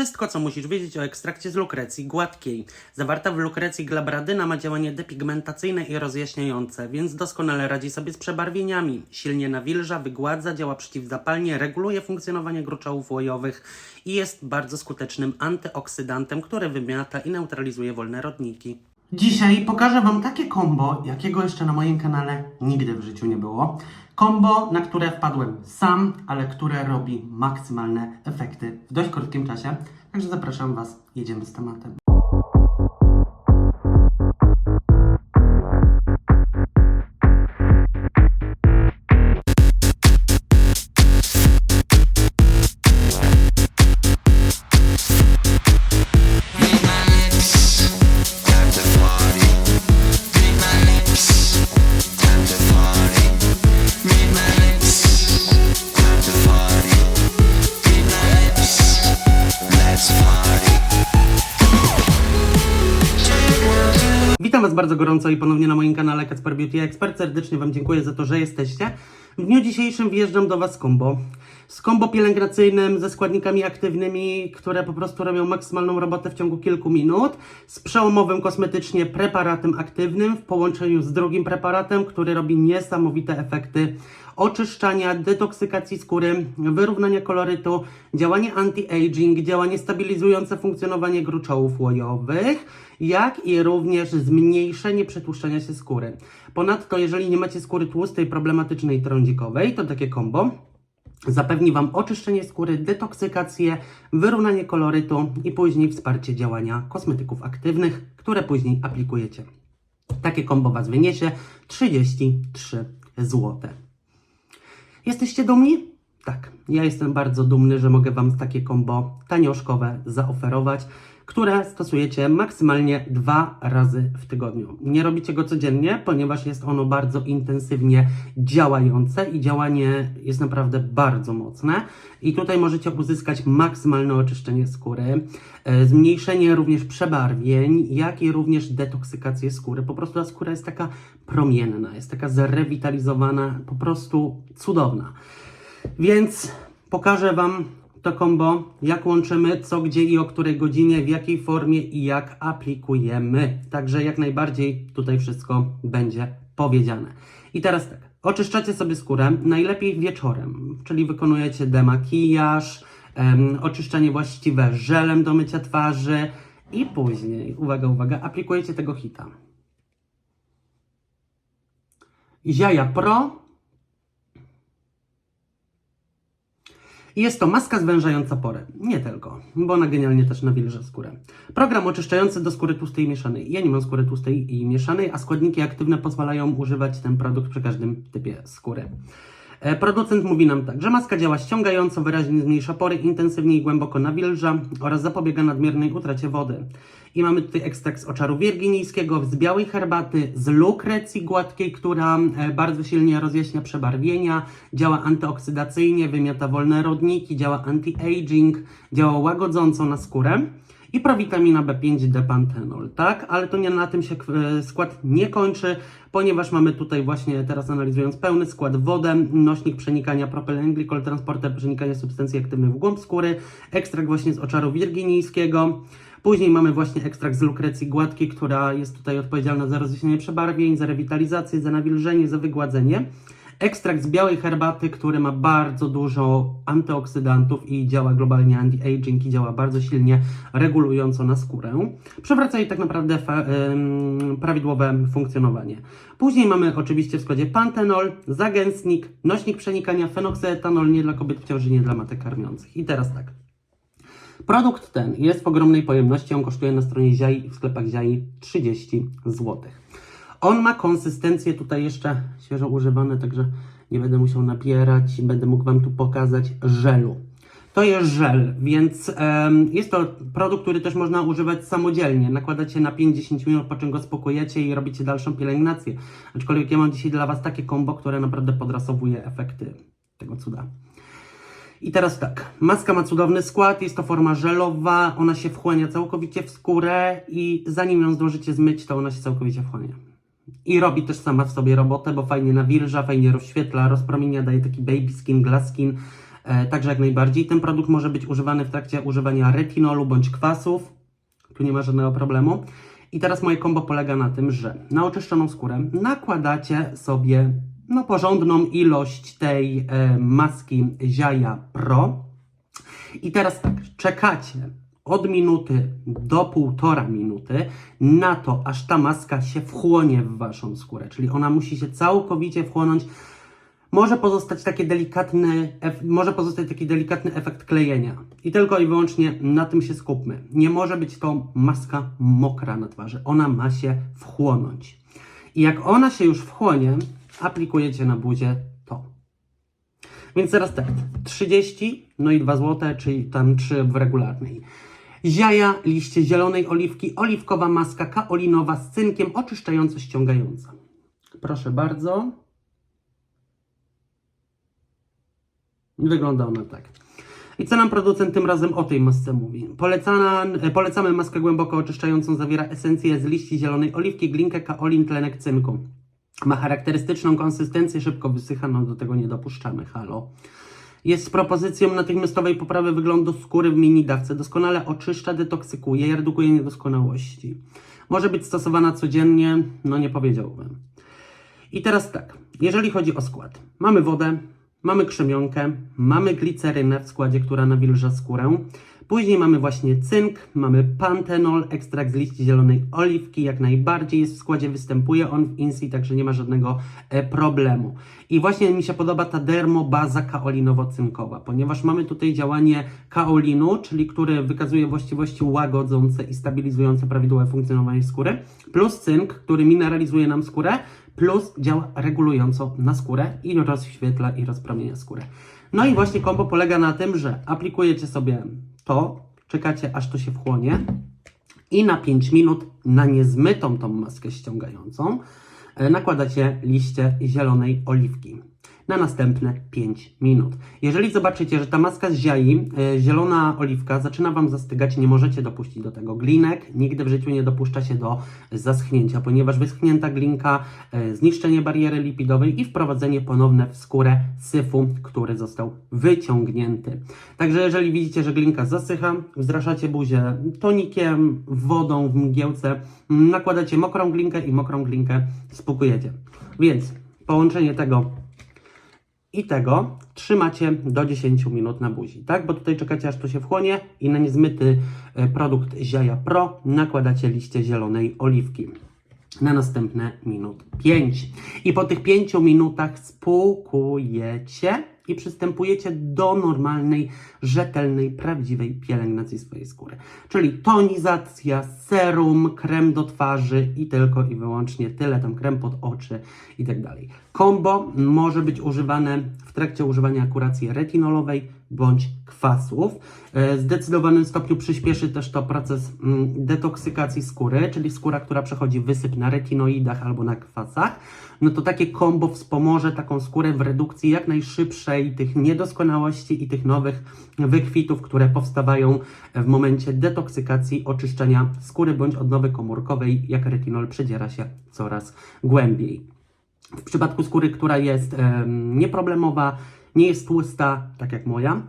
Wszystko, co musisz wiedzieć o ekstrakcie z lukrecji gładkiej. Zawarta w lukrecji glabradyna ma działanie depigmentacyjne i rozjaśniające, więc doskonale radzi sobie z przebarwieniami. Silnie nawilża, wygładza, działa przeciwzapalnie, reguluje funkcjonowanie gruczołów łojowych i jest bardzo skutecznym antyoksydantem, który wymiata i neutralizuje wolne rodniki. Dzisiaj pokażę Wam takie kombo, jakiego jeszcze na moim kanale nigdy w życiu nie było. Kombo, na które wpadłem sam, ale które robi maksymalne efekty w dość krótkim czasie. Także zapraszam Was, jedziemy z tematem. Was bardzo gorąco i ponownie na moim kanale Kacper Beauty Expert. Serdecznie Wam dziękuję za to, że jesteście. W dniu dzisiejszym wjeżdżam do Was z combo. Z combo pielęgnacyjnym, ze składnikami aktywnymi, które po prostu robią maksymalną robotę w ciągu kilku minut. Z przełomowym kosmetycznie preparatem aktywnym w połączeniu z drugim preparatem, który robi niesamowite efekty oczyszczania, detoksykacji skóry, wyrównania kolorytu, działanie anti-aging, działanie stabilizujące funkcjonowanie gruczołów łojowych, jak i również zmniejszenie przetłuszczenia się skóry. Ponadto, jeżeli nie macie skóry tłustej, problematycznej, trądzikowej, to takie kombo zapewni Wam oczyszczenie skóry, detoksykację, wyrównanie kolorytu i później wsparcie działania kosmetyków aktywnych, które później aplikujecie. Takie kombo Was wyniesie 33 zł. Jesteście dumni? Tak, ja jestem bardzo dumny, że mogę Wam takie kombo tanioszkowe zaoferować, które stosujecie maksymalnie dwa razy w tygodniu. Nie robicie go codziennie, ponieważ jest ono bardzo intensywnie działające i działanie jest naprawdę bardzo mocne. I tutaj możecie uzyskać maksymalne oczyszczenie skóry, e, zmniejszenie również przebarwień, jak i również detoksykację skóry. Po prostu ta skóra jest taka promienna, jest taka zrewitalizowana, po prostu cudowna. Więc pokażę Wam to kombo, jak łączymy, co, gdzie i o której godzinie, w jakiej formie i jak aplikujemy. Także jak najbardziej tutaj wszystko będzie powiedziane. I teraz tak, oczyszczacie sobie skórę, najlepiej wieczorem, czyli wykonujecie demakijaż, em, oczyszczanie właściwe żelem do mycia twarzy i później, uwaga, uwaga, aplikujecie tego hita. Ziaja Pro Jest to maska zwężająca porę. Nie tylko, bo ona genialnie też nawilża skórę. Program oczyszczający do skóry tłustej i mieszanej. Ja nie mam skóry tłustej i mieszanej, a składniki aktywne pozwalają używać ten produkt przy każdym typie skóry. E, Producent mówi nam tak, że maska działa ściągająco, wyraźnie zmniejsza pory, intensywnie i głęboko nawilża oraz zapobiega nadmiernej utracie wody. I mamy tutaj ekstrakt z oczaru wirginijskiego, z białej herbaty, z lukrecji gładkiej, która e, bardzo silnie rozjaśnia przebarwienia, działa antyoksydacyjnie, wymiata wolne rodniki, działa anti-aging, działa łagodząco na skórę. I prowitamina B5 depantenol, tak? Ale to nie na tym się e, skład nie kończy, ponieważ mamy tutaj właśnie teraz analizując pełny skład wodę, nośnik przenikania propylenglikol, transporter przenikania substancji aktywnych w głąb skóry, ekstrakt właśnie z oczaru wirginijskiego. Później mamy właśnie ekstrakt z lukrecji gładkiej, która jest tutaj odpowiedzialna za rozjaśnienie przebarwień, za rewitalizację, za nawilżenie, za wygładzenie. Ekstrakt z białej herbaty, który ma bardzo dużo antyoksydantów i działa globalnie anti-aging i działa bardzo silnie regulująco na skórę. Przywraca jej tak naprawdę prawidłowe funkcjonowanie. Później mamy oczywiście w składzie pantenol, zagęstnik, nośnik przenikania, fenokseetanol nie dla kobiet w ciąży, nie dla matek karmiących. I teraz tak. Produkt ten jest w ogromnej pojemności, on kosztuje na stronie Ziai w sklepach Ziai 30 zł. On ma konsystencję tutaj jeszcze świeżo używane, także nie będę musiał napierać będę mógł Wam tu pokazać żelu. To jest żel, więc em, jest to produkt, który też można używać samodzielnie. Nakładacie na 5-10 minut, po czym go spokojecie i robicie dalszą pielęgnację. Aczkolwiek ja mam dzisiaj dla Was takie kombo, które naprawdę podrasowuje efekty tego cuda. I teraz tak, maska ma cudowny skład, jest to forma żelowa, ona się wchłania całkowicie w skórę i zanim ją zdążycie zmyć, to ona się całkowicie wchłania. I robi też sama w sobie robotę, bo fajnie nawilża, fajnie rozświetla, rozpromienia, daje taki baby skin, glass skin. E, także jak najbardziej. Ten produkt może być używany w trakcie używania retinolu bądź kwasów. Tu nie ma żadnego problemu. I teraz moje kombo polega na tym, że na oczyszczoną skórę nakładacie sobie no, porządną ilość tej e, maski Ziaja Pro. I teraz tak, czekacie od minuty do półtora minuty na to, aż ta maska się wchłonie w waszą skórę. Czyli ona musi się całkowicie wchłonąć. Może pozostać taki delikatny, może pozostać taki delikatny efekt klejenia. I tylko i wyłącznie na tym się skupmy. Nie może być to maska mokra na twarzy. Ona ma się wchłonąć. I jak ona się już wchłonie, aplikujecie na buzię to. Więc teraz tak, 30, no i 2 zł, czyli tam 3 w regularnej. Ziaja, liście zielonej oliwki, oliwkowa maska kaolinowa z cynkiem oczyszczająco-ściągająca. Proszę bardzo. Wygląda ona tak. I co nam producent tym razem o tej masce mówi? Polecana, e, polecamy maskę głęboko oczyszczającą, zawiera esencję z liści zielonej oliwki, glinkę, kaolin, tlenek cynku. Ma charakterystyczną konsystencję, szybko wysycha, no do tego nie dopuszczamy, halo. Jest z propozycją natychmiastowej poprawy wyglądu skóry w mini dawce. Doskonale oczyszcza, detoksykuje i redukuje niedoskonałości. Może być stosowana codziennie, no nie powiedziałbym. I teraz tak, jeżeli chodzi o skład. Mamy wodę, mamy krzemionkę, mamy glicerynę w składzie, która nawilża skórę. Później mamy właśnie cynk, mamy pantenol, ekstrakt z liści zielonej oliwki, jak najbardziej jest w składzie, występuje on w Insi, także nie ma żadnego e, problemu. I właśnie mi się podoba ta dermobaza kaolinowo-cynkowa, ponieważ mamy tutaj działanie kaolinu, czyli który wykazuje właściwości łagodzące i stabilizujące prawidłowe funkcjonowanie skóry, plus cynk, który mineralizuje nam skórę, plus działa regulująco na skórę i rozświetla i rozpromienia skórę. No i właśnie kombo polega na tym, że aplikujecie sobie to, czekacie aż to się wchłonie i na 5 minut na niezmytą tą maskę ściągającą e, nakładacie liście zielonej oliwki na następne 5 minut. Jeżeli zobaczycie, że ta maska z e, zielona oliwka, zaczyna Wam zastygać, nie możecie dopuścić do tego glinek. Nigdy w życiu nie dopuszcza się do zaschnięcia, ponieważ wyschnięta glinka, e, zniszczenie bariery lipidowej i wprowadzenie ponowne w skórę syfu, który został wyciągnięty. Także jeżeli widzicie, że glinka zasycha, wzraszacie buzię tonikiem, wodą w mgiełce, nakładacie mokrą glinkę i mokrą glinkę spłukujecie. Więc połączenie tego i tego trzymacie do 10 minut na buzi, tak? Bo tutaj czekacie aż to się wchłonie i na niezmyty e, produkt Ziaja Pro nakładacie liście zielonej oliwki na następne minut 5. I po tych 5 minutach spłukujecie i przystępujecie do normalnej, rzetelnej, prawdziwej pielęgnacji swojej skóry. Czyli tonizacja, serum, krem do twarzy i tylko i wyłącznie tyle, tam krem pod oczy i tak dalej. Kombo może być używane w trakcie używania kuracji retinolowej bądź kwasów. E, W zdecydowanym stopniu przyspieszy też to proces mm, detoksykacji skóry, czyli skóra, która przechodzi wysyp na retinoidach albo na kwasach. No to takie kombo wspomoże taką skórę w redukcji jak najszybszej tych niedoskonałości i tych nowych wykwitów, które powstawają w momencie detoksykacji, oczyszczenia skóry bądź odnowy komórkowej, jak retinol przedziera się coraz głębiej. W przypadku skóry, która jest em, nieproblemowa, nie jest tłusta, tak jak moja,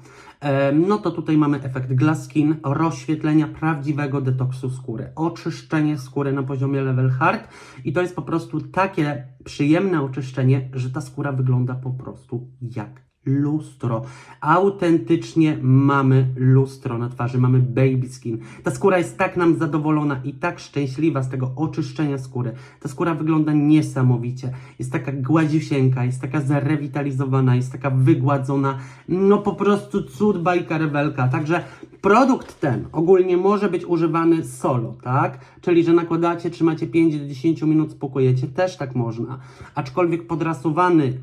no to tutaj mamy efekt glass skin, rozświetlenia prawdziwego detoksu skóry, oczyszczenie skóry na poziomie level hard i to jest po prostu takie przyjemne oczyszczenie, że ta skóra wygląda po prostu jak lustro. Autentycznie mamy lustro na twarzy, mamy baby skin. Ta skóra jest tak nam zadowolona i tak szczęśliwa z tego oczyszczenia skóry. Ta skóra wygląda niesamowicie. Jest taka gładziusieńka, jest taka zarewitalizowana, jest taka wygładzona. No po prostu cud bajka rewelka. Także produkt ten ogólnie może być używany solo, tak? Czyli, że nakładacie, trzymacie 5 do 10 minut, spokojecie, też tak można. Aczkolwiek podrasowany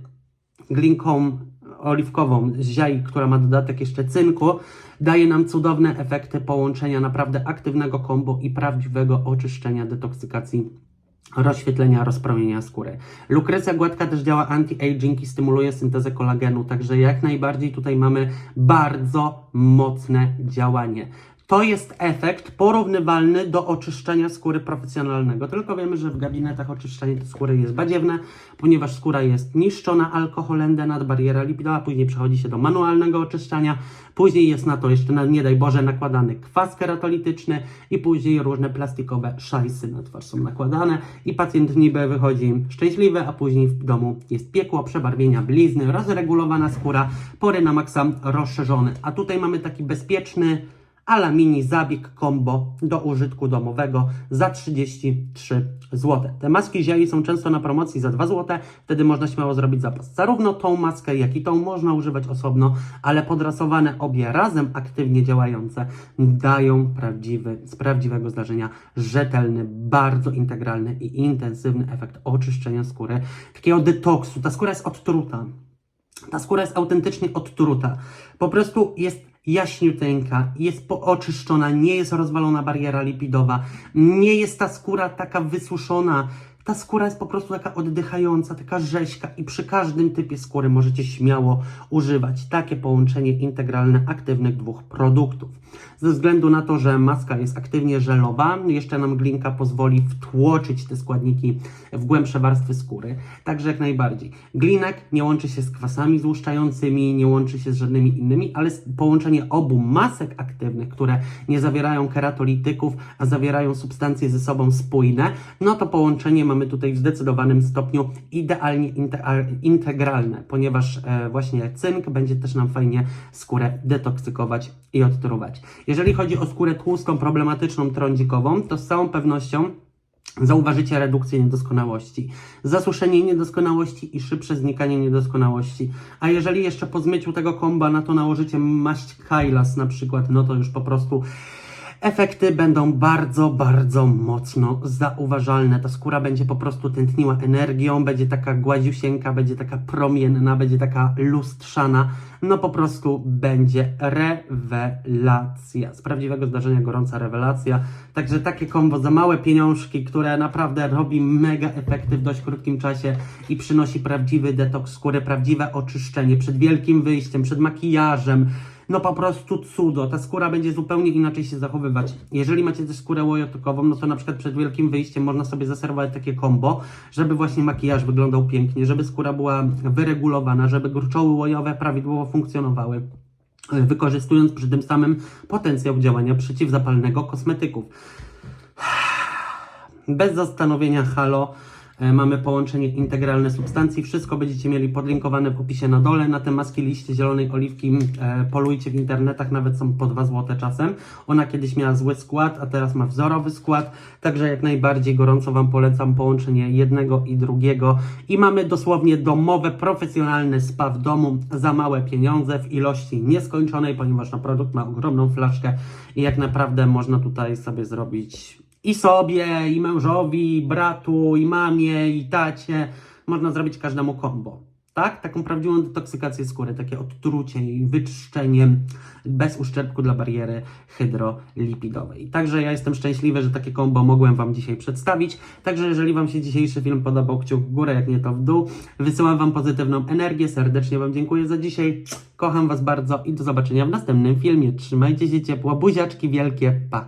glinką oliwkową z ziai, która ma dodatek jeszcze cynku, daje nam cudowne efekty połączenia naprawdę aktywnego kombo i prawdziwego oczyszczenia, detoksykacji, rozświetlenia, rozpromienia skóry. Lukrecja gładka też działa anti-aging i stymuluje syntezę kolagenu, także jak najbardziej tutaj mamy bardzo mocne działanie. To jest efekt porównywalny do oczyszczenia skóry profesjonalnego. Tylko wiemy, że w gabinetach oczyszczenie skóry jest badziewne, ponieważ skóra jest niszczona alkoholem, denat, bariera lipidowa, później przechodzi się do manualnego oczyszczania, później jest na to jeszcze, nie daj Boże, nakładany kwas keratolityczny i później różne plastikowe szajsy na twarz są nakładane i pacjent niby wychodzi szczęśliwy, a później w domu jest piekło, przebarwienia, blizny, rozregulowana skóra, pory na maksa rozszerzone. A tutaj mamy taki bezpieczny, ala mini zabieg combo do użytku domowego za 33 zł. Te maski ziai są często na promocji za 2 zł, wtedy można śmiało zrobić zapas. Zarówno tą maskę, jak i tą można używać osobno, ale podrasowane obie razem aktywnie działające dają prawdziwy, z prawdziwego zdarzenia rzetelny, bardzo integralny i intensywny efekt oczyszczenia skóry, takiego detoksu. Ta skóra jest odtruta. Ta skóra jest autentycznie odtruta. Po prostu jest jaśniuteńka, jest pooczyszczona, nie jest rozwalona bariera lipidowa, nie jest ta skóra taka wysuszona. Ta skóra jest po prostu taka oddychająca, taka rzeźka i przy każdym typie skóry możecie śmiało używać takie połączenie integralne aktywnych dwóch produktów. Ze względu na to, że maska jest aktywnie żelowa, jeszcze nam glinka pozwoli wtłoczyć te składniki w głębsze warstwy skóry. Także jak najbardziej. Glinek nie łączy się z kwasami złuszczającymi, nie łączy się z żadnymi innymi, ale połączenie obu masek aktywnych, które nie zawierają keratolityków, a zawierają substancje ze sobą spójne, no to połączenie mamy tutaj w zdecydowanym stopniu idealnie inte- integralne, ponieważ e, właśnie cynk będzie też nam fajnie skórę detoksykować i odtruwać. Jeżeli chodzi o skórę tłustą, problematyczną, trądzikową, to z całą pewnością zauważycie redukcję niedoskonałości, zasuszenie niedoskonałości i szybsze znikanie niedoskonałości. A jeżeli jeszcze po zmyciu tego komba na to nałożycie maść Kailas na przykład, no to już po prostu efekty będą bardzo, bardzo mocno zauważalne. Ta skóra będzie po prostu tętniła energią, będzie taka gładziusieńka, będzie taka promienna, będzie taka lustrzana. No po prostu będzie rewelacja. Z prawdziwego zdarzenia gorąca rewelacja. Także takie kombo za małe pieniążki, które naprawdę robi mega efekty w dość krótkim czasie i przynosi prawdziwy detoks skóry, prawdziwe oczyszczenie przed wielkim wyjściem, przed makijażem. No po prostu cudo. Ta skóra będzie zupełnie inaczej się zachowywać. Jeżeli macie też skórę łojotokową, no to na przykład przed wielkim wyjściem można sobie zaserwować takie kombo, żeby właśnie makijaż wyglądał pięknie, żeby skóra była wyregulowana, żeby gruczoły łojowe prawidłowo funkcjonowały wykorzystując przy tym samym potencjał działania przeciwzapalnego kosmetyków. Bez zastanowienia halo. E, Mamy połączenie integralne substancji. Wszystko będziecie mieli podlinkowane w opisie na dole. Na te maski liście zielonej oliwki e, polujcie w internetach, nawet są po 2 zł czasem. Ona kiedyś miała zły skład, a teraz ma wzorowy skład. Także jak najbardziej gorąco Wam polecam połączenie jednego i drugiego. I mamy dosłownie domowe, profesjonalne spa w domu za małe pieniądze w ilości nieskończonej, ponieważ na produkt ma ogromną flaszkę i jak naprawdę można tutaj sobie zrobić i sobie, i mężowi, i bratu, i mamie, i tacie. Można zrobić każdemu kombo. Tak? Taką prawdziwą detoksykację skóry, takie odtrucie i wyczyszczenie bez uszczerbku dla bariery hydrolipidowej. Także ja jestem szczęśliwy, że takie kombo mogłem Wam dzisiaj przedstawić. Także jeżeli Wam się dzisiejszy film podobał, kciuk w górę, jak nie to w dół. Wysyłam Wam pozytywną energię, serdecznie Wam dziękuję za dzisiaj. Kocham Was bardzo i do zobaczenia w następnym filmie. Trzymajcie się ciepło, buziaczki wielkie, pa!